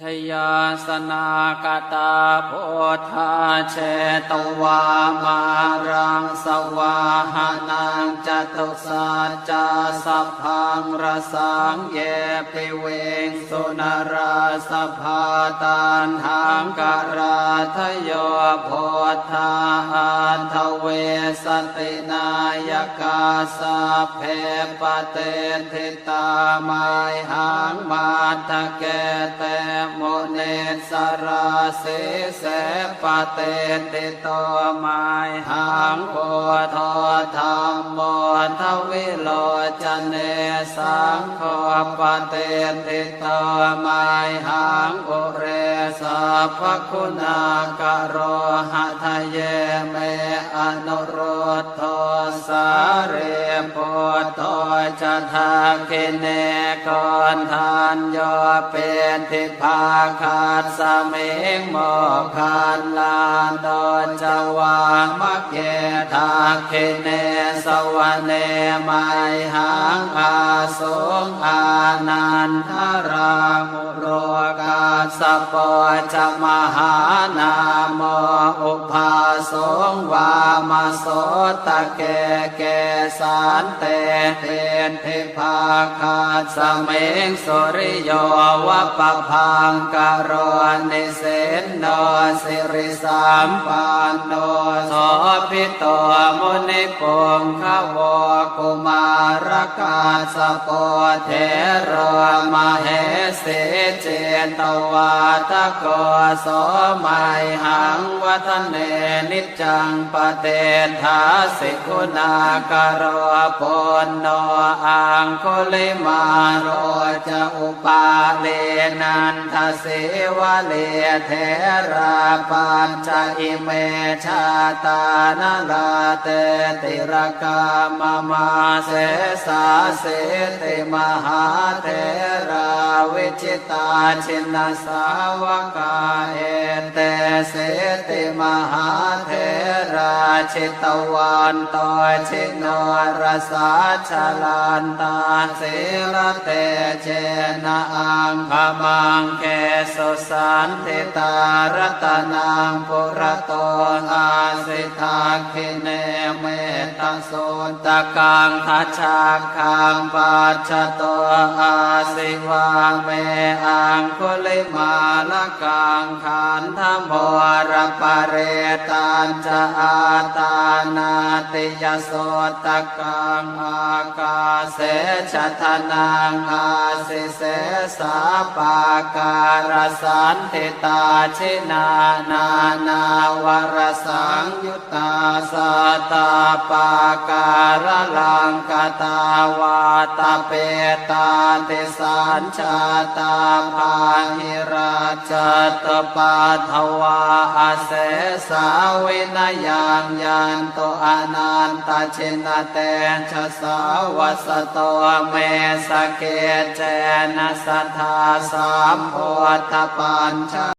ชยาสนากตาโพธาเชตวามารังสวาหานังจตุสัจจสัพพังรสังเยปิเวงสุนราสภาตานหังการาทโยโพธา เวสตินายกาสัพเพปเตทิตามายหังมาทะเกเตโมเนสราเสเสปเตติโตมายหังโพธธรรมโมทวิโลจเน สังโฆปเตติโตมายหังอุเรสัพคุณากโรหะทะเยเมอนุโรธโทสาเรโพโต จะทาคิเนกอนทานโยเป็นทิพาคาสเมงโมคันลานดอนจวามะเกทาคิเนสวเนไมหังอาสงอานันทรามุโรกาสปอจมหานามอุปาสงวามาโสตะเกเกสานเตเป็นเทพาคาสเมงสุริโยวะปะพังกโรนิเสนโนสิริสามปันโนสพิโตมุนิปงขวกุมารกาสปอเทโรมเหสีเจตวาตโกสมัยหังวัฒเนนิจังปเตทาสิกุณากโรปนโนอังคุลิมาโรจะอุปาเลนันทเสวะเลเทราปัญจอิเมชาตานาลาเตติรกามมาเสสาเสติมหาเท วิจิตาชินสาวกาเอเตเสติมหาเทราชิตวันตชิโนรสาชลันตาเสรเตเจนะอังขมังเกสุสันติตารตนังปุระโตอาสิทาคิเนเมตโสตกังทัชาคังปัจจโตอาสิวาเมอังคุลิมาลกังขันธโมรปเรตันจะอาตานาติยโสตกังอากาเสชะทนังอาสิเสสาปาการสันติตาชินานานาวรสังยุตตาสตาปาการลังกตาวาตาเปตาติสัญชาตาปาหิราชตปาทวาอาเสสาวินยังยันโตอนันตชินเตชะสาวัสโตเมสเกเจนะสัทธาสามโพธปัญช